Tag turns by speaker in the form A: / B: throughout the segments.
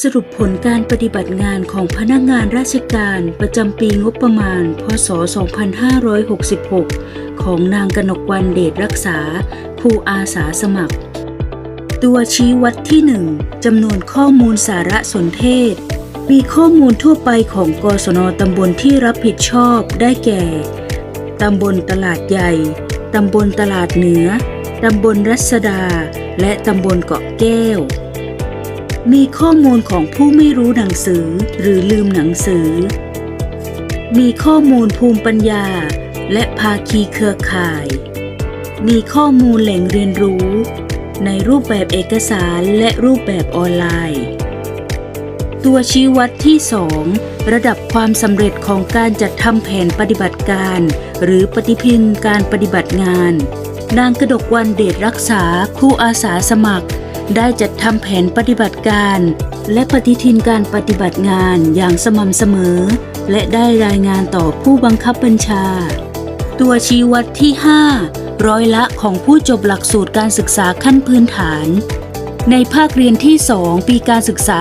A: สรุปผลการปฏิบัติงานของพนักงานราชการประจำปีงบประมาณ พศ 2566 ของนางกนกวันเดชรักษาผู้อาสาสมัคร ตัวชี้วัดที่ 1จำนวนข้อมูลสารสนเทศ มีข้อมูลทั่วไปของกศนตำบลที่รับผิดชอบได้แก่ ตำบลตลาดใหญ่ ตำบลตลาดเหนือ ตำบลรัศดา และตำบลเกาะแก้ว มีข้อมูลของผู้ไม่รู้หนังสือหรือลืมหนังสือ มีข้อมูลภูมิปัญญา และภาคีเครือข่าย มีข้อมูลแหล่งเรียนรู้ ในรูปแบบเอกสารและรูปแบบออนไลน์ ตัวชี้วัดที่ 2 ระดับความสำเร็จของการจัดทำแผนปฏิบัติการ หรือปฏิพินการปฏิบัติงาน นางกระดกวันเดชรักษาครูอาสาสมัคร ได้จัดทำแผนปฏิบัติการ และปฏิทินการปฏิบัติงานอย่างสม่ำเสมอ และได้รายงานต่อผู้บังคับบัญชา ตัวชี้วัดที่ 5 ร้อยละของผู้จบหลักสูตรการศึกษาขั้นพื้นฐาน ในภาคเรียนที่ 2 ปีการศึกษา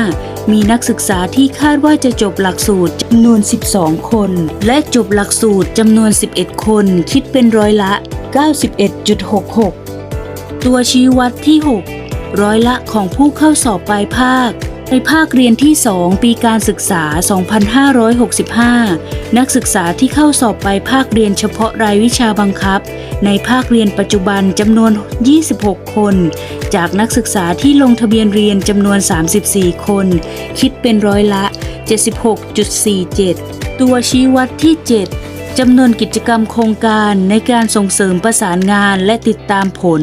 A: 2565 มีนักศึกษาที่คาดว่าจะจบหลักสูตรจำนวน 12 คน และจบหลักสูตรจำนวน 11 คน คิดเป็นร้อยละ 91.66 ตัวชี้วัดที่ 6 ร้อยละของผู้เข้าสอบปลายภาค ในภาคเรียนที่ 2 ปีการศึกษา 2565 นักศึกษาที่เข้าสอบปลายภาคเรียนเฉพาะรายวิชาบังคับ ในภาคเรียนปัจจุบันจำนวน 26 คน จากนักศึกษาที่ลงทะเบียนเรียนจำนวน 34 คน คิดเป็นร้อยละ 76.47 ตัวชี้วัดที่ 7จำนวนกิจกรรมโครงการในการส่งเสริมประสานงานและติดตามผล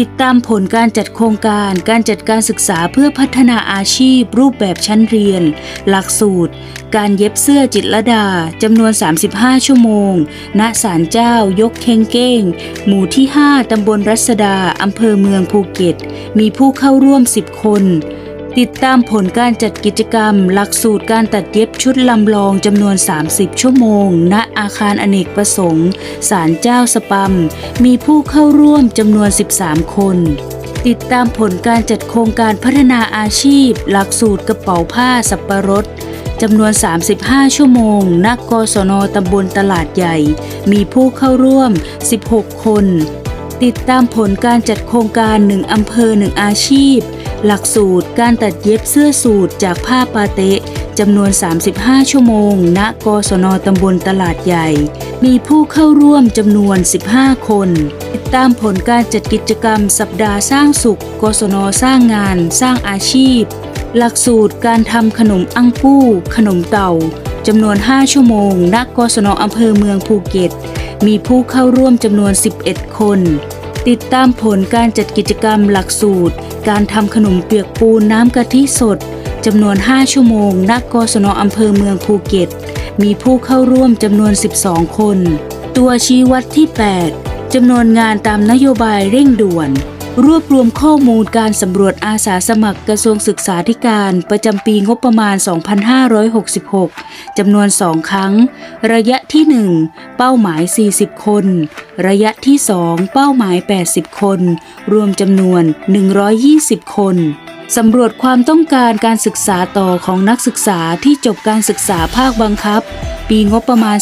A: ติดตามผลการจัดโครงการการจัดการศึกษาเพื่อพัฒนาอาชีพ รูปแบบชั้นเรียน หลักสูตร การเย็บเสื้อจิตรดาจำนวน 35 ชั่วโมง ณศาลเจ้ายกเคงเก้ง หมู่ที่ 5 ตำบลรัศดาอำเภอเมืองภูเก็ต มีผู้เข้าร่วม 10 คน ติดตามผลการจัดกิจกรรม หลักสูตรการตัดเย็บชุดลำลองจำนวน 30 ชั่วโมง ณ อาคารอเนกประสงค์ ศาลเจ้าสปัม มีผู้เข้าร่วมจำนวน 13 คน ติดตามผลการจัดโครงการพัฒนาอาชีพ หลักสูตรกระเป๋าผ้าสับปะรดจำนวน 35 ชั่วโมงณกศนตำบลตลาดใหญ่ มีผู้เข้าร่วม 16 คน ติดตามผลการจัดโครงการ 1 อำเภอ 1 อาชีพ หลักสูตรการตัดเย็บเสื้อสูทจากผ้าปาเตะจำนวน 35 ชั่วโมง ณ กศนตำบลตลาดใหญ่ มีผู้เข้าร่วมจำนวน 15 คน ติดตามผลการจัดกิจกรรมสัปดาห์สร้างสุข กศนสร้างงาน สร้างอาชีพ หลักสูตรการทำขนมอังกู้ ขนมเต่าจำนวน 5 ชั่วโมง ณ กศนอำเภอเมืองภูเก็ต มีผู้เข้าร่วมจำนวน 11 คน ติดตามผลการจัดกิจกรรมหลักสูตร การทำขนมเปียกปูนน้ำกะทิสดจำนวน 5 ชั่วโมงณกศนอำเภอเมืองภูเก็ต มีผู้เข้าร่วมจำนวน 12 คน ตัวชี้วัดที่ 8จำนวนงานตามนโยบายเร่งด่วน รวบรวมข้อมูลการสำรวจอาสาสมัครกระทรวงศึกษาธิการประจำปีงบประมาณ 2566 จำนวน 2 ครั้ง ระยะที่ 1 เป้าหมาย 40 คน ระยะที่ 2 เป้าหมาย 80 คน รวมจำนวน 120 คนสำรวจความต้องการการศึกษาต่อของนักศึกษาที่จบการศึกษาภาคบังคับ ปีงบประมาณ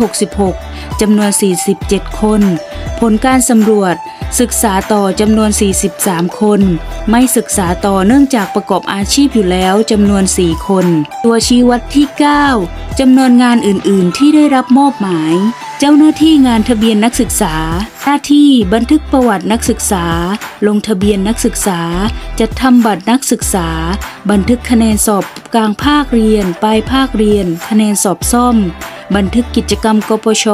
A: 2566 จำนวน 47 คน ผลการสำรวจ ศึกษาต่อจำนวน 43 คน ไม่ศึกษาต่อเนื่องจากประกอบอาชีพอยู่แล้วจำนวน 4 คน ตัวชี้วัดที่ 9 จำนวนงานอื่น ๆ ที่ได้รับมอบหมาย เจ้าหน้าที่งานทะเบียนนักศึกษา หน้าที่บันทึกประวัตินักศึกษา ลงทะเบียนนักศึกษา จัดทำบัตรนักศึกษา บันทึกคะแนนสอบกลางภาคเรียน ปลายภาคเรียน คะแนนสอบซ่อม บันทึกกิจกรรมกปช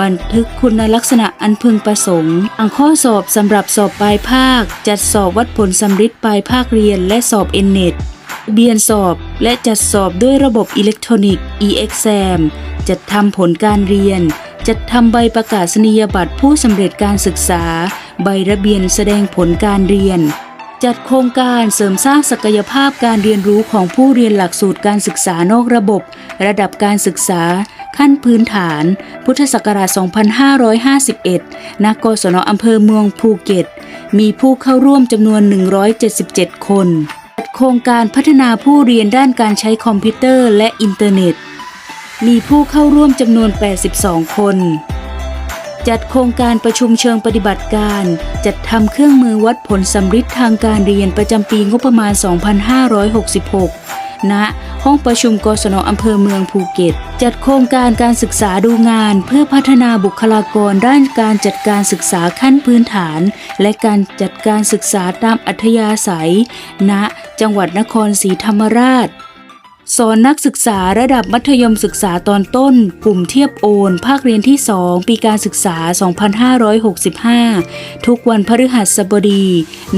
A: บันทึกคุณลักษณะอันพึงประสงค์อ่างข้อสอบสำหรับสอบปลายภาค จัดสอบวัดผลสำริดปลายภาคเรียนและสอบเอ็นเน็ตเบียนสอบและจัดสอบด้วยระบบอิเล็กทรอนิกส์ e-exam จัดทำผลการเรียน จัดทำใบประกาศนียบัตรผู้สำเร็จการศึกษา ใบระเบียนแสดงผลการเรียน จัดโครงการเสริมสร้างศักยภาพการเรียนรู้ของผู้เรียนหลักสูตรการศึกษานอกระบบ ระดับการศึกษา ขั้นพื้นฐาน พุทธศักราช 2551 ณ กศนอำเภอเมืองภูเก็ต มีผู้เข้าร่วมจำนวน 177 คน จัดโครงการพัฒนาผู้เรียนด้านการใช้คอมพิวเตอร์และอินเทอร์เน็ต มีผู้เข้าร่วมจำนวน 82 คน จัดโครงการประชุมเชิงปฏิบัติการ จัดทำเครื่องมือวัดผลสำริดทางการเรียนประจำปีงบประมาณ 2566 ณ ห้องประชุมกศนอำเภอเมืองภูเก็ต จัดโครงการการศึกษาดูงาน เพื่อพัฒนาบุคลากรด้านการจัดการศึกษาขั้นพื้นฐาน และการจัดการศึกษาตามอัธยาศัย ณ จังหวัดนครศรีธรรมราช สอนนักศึกษาระดับมัธยมศึกษาตอนต้น กลุ่มเทียบโอน ภาคเรียนที่ 2 ปีการศึกษา 2565 ทุกวันพฤหัสบดี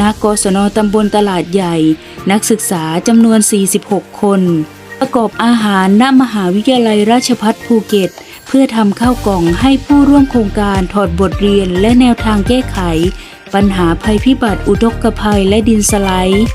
A: ณกศนตำบลตลาดใหญ่ นักศึกษาจำนวน 46 คน ประกอบอาหารณมหาวิทยาลัยราชภัฏภูเก็ต เพื่อทำข้าวกล่องให้ผู้ร่วมโครงการถอดบทเรียนและแนวทางแก้ไข ปัญหาภัยพิบัติอุทกภัยและดินสไลด์